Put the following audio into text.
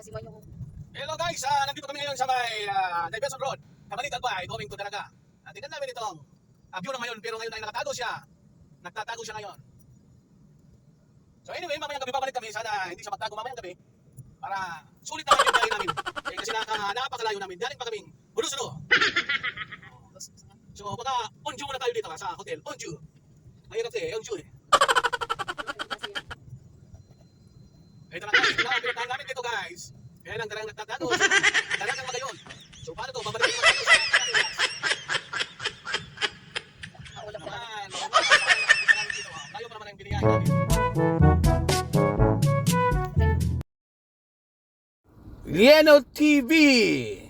Gasiman yung... Hello guys, ah, nandito kami ngayon sa may uh, Diverson Road. Kamalitan ba, going to Dalaga. At tingnan namin itong uh, view na ngayon, pero ngayon ay nakatago siya. Nagtatago siya ngayon. So anyway, mamayang gabi babalik kami. Sana hindi siya magtago mamayang gabi. Para sulit naman yung galing namin. Eh, kasi naka, napakalayo namin. Galing pa kaming Burusulo. So baka onju muna tayo dito ah, sa hotel. Onju. Mahirap eh, onju eh. Ito na guys, na, pinuntahan namin dito guys. Kaya lang talagang nagtatago. Talagang magayon. So paano to? Babalik ko sa ah. Lieno TV.